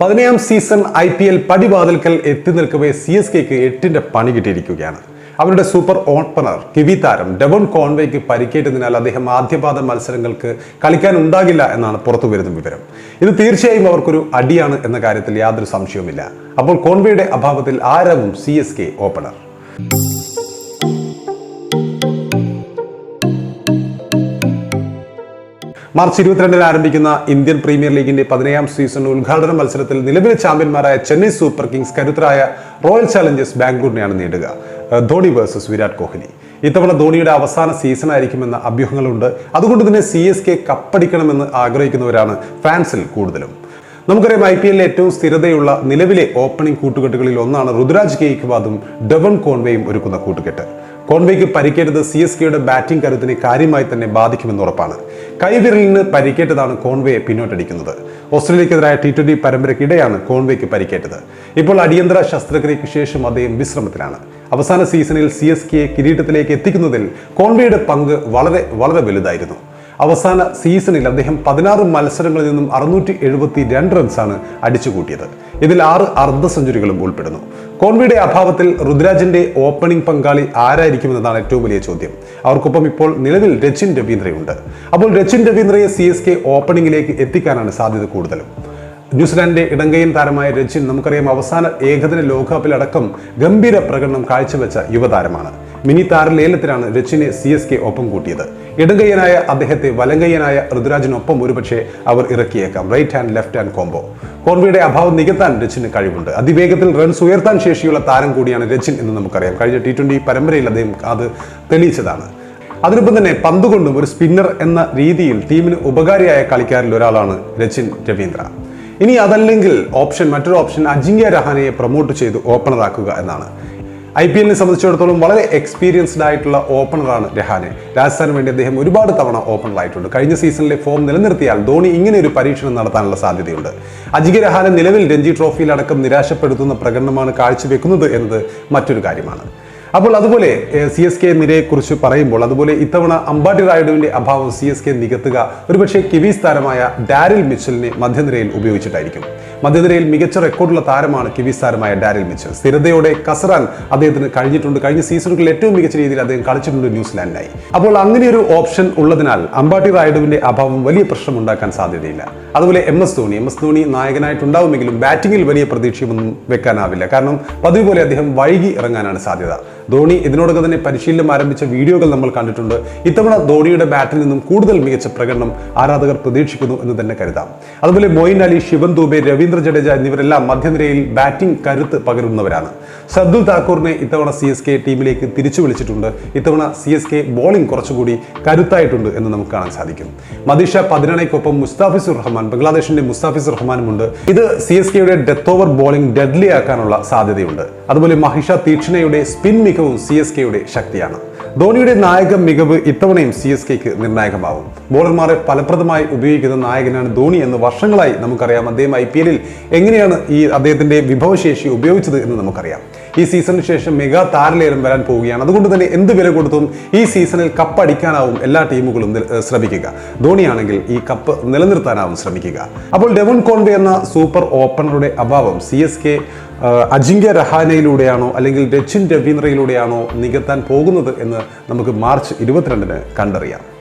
പതിനേഴാം season I P L പടിവാതിൽക്കൽ എത്തി നിൽക്കവേ സി എസ് കെക്ക് എട്ടിന്റെ പണി കിട്ടിയിരിക്കുകയാണ്. അവരുടെ സൂപ്പർ ഓപ്പണർ കിവി താരം ഡെവൺ കോൺവേക്ക് പരിക്കേറ്റതിനാൽ അദ്ദേഹം ആദ്യപാദ മത്സരങ്ങൾക്ക് കളിക്കാൻ ഉണ്ടാകില്ല എന്നാണ് പുറത്തു വരുന്ന വിവരം. ഇത് തീർച്ചയായും അവർക്കൊരു അടിയാണ് എന്ന കാര്യത്തിൽ യാതൊരു സംശയവുമില്ല. അപ്പോൾ കോൺവേയുടെ അഭാവത്തിൽ ആരവും C S K opener? March ഇരുപത്തിരണ്ടിന് ആരംഭിക്കുന്ന ഇന്ത്യൻ പ്രീമിയർ ലീഗിന്റെ പതിനേഴാം സീസൺ ഉദ്ഘാടന മത്സരത്തിൽ നിലവിലെ ചാമ്പ്യന്മാരായ ചെന്നൈ സൂപ്പർ കിങ്സ് കരുത്തരായ റോയൽ ചാലഞ്ചേഴ്സ് ബാംഗ്ലൂരിനെയാണ് നേടുക. ധോണി വേഴ്സസ് വിരാട് കോഹ്ലി. ഇത്തവണ ധോണിയുടെ അവസാന സീസൺ ആയിരിക്കുമെന്ന അഭ്യൂഹങ്ങളുണ്ട്. അതുകൊണ്ട് തന്നെ സി എസ് കെ കപ്പടിക്കണമെന്ന് ആഗ്രഹിക്കുന്നവരാണ് ഫാൻസിൽ കൂടുതലും. നമുക്കറിയാം ഐ പി എല്ലിലെ ഏറ്റവും സ്ഥിരതയുള്ള നിലവിലെ ഓപ്പണിംഗ് കൂട്ടുകെട്ടുകളിൽ ഒന്നാണ് ഋതുരാജ് ഗെയ്ക്വാദും ഡെവൺ കോൺവേയും ഒരുക്കുന്ന കൂട്ടുകെട്ട്. കോൺവേക്ക് പരിക്കേറ്റത് സി എസ് കെയുടെ ബാറ്റിംഗ് കരുത്തിനെ കാര്യമായി തന്നെ ബാധിക്കുമെന്ന് ഉറപ്പാണ്. കൈവിരലിന് പരിക്കേറ്റതാണ് കോൺവേയെ പിന്നോട്ടടിക്കുന്നത്. ഓസ്ട്രേലിയക്കെതിരായ ടി ട്വന്റി പരമ്പരയ്ക്കിടെയാണ് കോൺവേക്ക് പരിക്കേറ്റത്. ഇപ്പോൾ അടിയന്തര ശസ്ത്രക്രിയയ്ക്ക് ശേഷം അദ്ദേഹം വിശ്രമത്തിലാണ്. അവസാന സീസണിൽ സി എസ് കെയെ കിരീടത്തിലേക്ക് എത്തിക്കുന്നതിൽ കോൺവേയുടെ പങ്ക് വളരെ വളരെ വലുതായിരുന്നു. അവസാന സീസണിൽ അദ്ദേഹം പതിനാറ് മത്സരങ്ങളിൽ നിന്നും അറുന്നൂറ്റി എഴുപത്തി രണ്ട് റൺസാണ് അടിച്ചുകൂട്ടിയത്. ഇതിൽ ആറ് അർദ്ധ സെഞ്ചുറികളും ഉൾപ്പെടുന്നു. കോൺവിയുടെ അഭാവത്തിൽ രുദ്രാജിന്റെ ഓപ്പണിംഗ് പങ്കാളി ആരായിരിക്കുമെന്നതാണ് ഏറ്റവും വലിയ ചോദ്യം. അവർക്കൊപ്പം ഇപ്പോൾ നിലവിൽ രച്ചിൻ രവീന്ദ്രയുണ്ട്. അപ്പോൾ രച്ചിൻ രവീന്ദ്രയെ സി എസ് കെ ഓപ്പണിംഗിലേക്ക് എത്തിക്കാനാണ് സാധ്യത കൂടുതലും. ന്യൂസിലാൻഡിന്റെ ഇടങ്കയ്യൻ താരമായ രജിൻ നമുക്കറിയാം അവസാന ഏകദിന ലോകകപ്പിലടക്കം ഗംഭീര പ്രകടനം കാഴ്ചവെച്ച യുവതാരമാണ്. മിനി താര ലേലത്തിലാണ് രച്ചിനെ സി എസ് കെ ഒപ്പം കൂട്ടിയത്. ഇടങ്കയ്യനായ അദ്ദേഹത്തെ വലങ്കയ്യനായ ഋതുരാജിനൊപ്പം ഒരുപക്ഷെ അവർ ഇറക്കിയേക്കാം. Right hand left hand combo കോൺവിയുടെ അഭാവം നികത്താൻ രച്ചിന് കഴിവുണ്ട്. അതിവേഗത്തിൽ റൺസ് ഉയർത്താൻ ശേഷിയുള്ള താരം കൂടിയാണ് രച്ചിൻ എന്ന് നമുക്കറിയാം. കഴിഞ്ഞ ടി ട്വന്റി പരമ്പരയിൽ അദ്ദേഹം അത് തെളിയിച്ചതാണ്. അതിനൊപ്പം തന്നെ പന്തുകൊണ്ടും ഒരു സ്പിന്നർ എന്ന രീതിയിൽ ടീമിന് ഉപകാരിയായ കളിക്കാരിൽ ഒരാളാണ് രച്ചിൻ രവീന്ദ്ര. ഇനി അതല്ലെങ്കിൽ ഓപ്ഷൻ മറ്റൊരു ഓപ്ഷൻ അജിങ്ക്യ രഹാനയെ പ്രൊമോട്ട് ചെയ്ത് ഓപ്പണറാക്കുക എന്നാണ്. ഐ പി എല്ലിനെ സംബന്ധിച്ചിടത്തോളം വളരെ എക്സ്പീരിയൻസ്ഡ് ആയിട്ടുള്ള ഓപ്പണറാണ് രഹാനെ. രാജസ്ഥാന് വേണ്ടി അദ്ദേഹം ഒരുപാട് തവണ ഓപ്പണറായിട്ടുണ്ട് കഴിഞ്ഞ സീസണിലെ ഫോം നിലനിർത്തിയാൽ ധോണി ഇങ്ങനെ ഒരു പരീക്ഷണം നടത്താനുള്ള സാധ്യതയുണ്ട്. അജിങ്ക്യ രഹാനെ നിലവിൽ രഞ്ജി ട്രോഫിയിലടക്കം നിരാശപ്പെടുത്തുന്ന പ്രകടനമാണ് കാഴ്ചവെക്കുന്നത് എന്നത് മറ്റൊരു കാര്യമാണ്. അപ്പോൾ അതുപോലെ സി എസ് കെ നിരയെക്കുറിച്ച് പറയുമ്പോൾ അതുപോലെ ഇത്തവണ അമ്പാട്ടി റായിഡുവിന്റെ അഭാവം സി എസ് കെ നികത്തുക. ഒരുപക്ഷെ കിവീസ് താരമായ ഡാരിൽ മിച്ചലിനെ മധ്യനിരയിൽ ഉപയോഗിച്ചിട്ടായിരിക്കും. മധ്യനിരയിൽ മികച്ച റെക്കോർഡുള്ള താരമാണ് കിവീസ് താരമായ ഡാരിൽ മിച്ചൽ. സ്ഥിരതയോടെ കസറാൻ അദ്ദേഹത്തിന് കഴിഞ്ഞിട്ടുണ്ട്. കഴിഞ്ഞ സീസണുകളിൽ ഏറ്റവും മികച്ച രീതിയിൽ അദ്ദേഹം കളിച്ചിട്ടുണ്ട് ന്യൂസിലാൻഡിനായി. അപ്പോൾ അങ്ങനെ ഒരു ഓപ്ഷൻ ഉള്ളതിനാൽ അമ്പാട്ടി റായിഡുവിന്റെ അഭാവം വലിയ പ്രശ്നം ഉണ്ടാക്കാൻ സാധ്യതയില്ല. അതുപോലെ M S Dhoni M S Dhoni നായകനായിട്ടുണ്ടാവുമെങ്കിലും ബാറ്റിംഗിൽ വലിയ പ്രതീക്ഷയൊന്നും വെക്കാനാവില്ല. കാരണം പതിവ് പോലെ അദ്ദേഹം വൈകി ഇറങ്ങാനാണ് സാധ്യത. ധോണി ഇതിനോടൊപ്പം തന്നെ പരിശീലനം ആരംഭിച്ച വീഡിയോകൾ നമ്മൾ കണ്ടിട്ടുണ്ട്. ഇത്തവണ ധോണിയുടെ ബാറ്റിൽ നിന്നും കൂടുതൽ മികച്ച പ്രകടനം ആരാധകർ പ്രതീക്ഷിക്കുന്നു എന്ന് തന്നെ കരുതാം. അതുപോലെ മൊയിൻ അലി ശിവൻ ദൂബെ രവീന്ദ്ര ജഡേജ എന്നിവരെല്ലാം മധ്യനിരയിൽ ബാറ്റിംഗ് കരുത്ത് പകരുന്നവരാണ്. സബ്ദുൽ താക്കൂറിനെ ഇത്തവണ സി എസ് കെ ടീമിലേക്ക് തിരിച്ചു വിളിച്ചിട്ടുണ്ട്. ഇത്തവണ സി എസ് കെ ബോളിംഗ് കുറച്ചുകൂടി കരുത്തായിട്ടുണ്ട് എന്ന് നമുക്ക് കാണാൻ സാധിക്കും. മദീഷ പതിനണയ്ക്കൊപ്പം മുസ്താഫിസുർ റഹ്മാൻ ബംഗ്ലാദേശിന്റെ മുസ്താഫിസുർ റഹ്മാനുമുണ്ട്. ഇത് സി എസ് കെയുടെ ഡെത്ത് ഓവർ ബോളിംഗ് ഡെഡ്ലി ആക്കാനുള്ള സാധ്യതയുണ്ട്. അതുപോലെ മഹിഷ തീക്ഷണയുടെ സ്പിൻ മികവും സി എസ് കെയുടെ ശക്തിയാണ്. ധോണിയുടെ നായക മികവ് ഇത്തവണയും സി എസ് കെക്ക് നിർണായകമാവും. ബോളർമാരെ ഫലപ്രദമായി ഉപയോഗിക്കുന്ന നായകനാണ് ധോണി എന്ന് വർഷങ്ങളായി നമുക്കറിയാം. അദ്ദേഹം ഐ പി എല്ലിൽ എങ്ങനെയാണ് ഈ അദ്ദേഹത്തിന്റെ വിഭവശേഷി ഉപയോഗിച്ചത് എന്ന് നമുക്കറിയാം. ഈ സീസണിന് ശേഷം മെഗാ താരലേലം വരാൻ പോവുകയാണ്. അതുകൊണ്ട് തന്നെ എന്ത് വില കൊടുത്തും ഈ സീസണിൽ കപ്പ് അടിക്കാനാവും എല്ലാ ടീമുകളും ശ്രമിക്കുക. ധോണിയാണെങ്കിൽ ഈ കപ്പ് നിലനിർത്താനാവും ശ്രമിക്കുക. അപ്പോൾ ഡെവൺ കോൺവേ എന്ന സൂപ്പർ ഓപ്പണറുടെ അഭാവം സി എസ് കെ അജിങ്ക്യ രഹാനയിലൂടെയാണോ അല്ലെങ്കിൽ രച്ചിൻ രവീന്ദ്രയിലൂടെയാണോ നികത്താൻ പോകുന്നത് എന്ന് നമുക്ക് മാർച്ച് ഇരുപത്തിരണ്ടിന് കണ്ടറിയാം.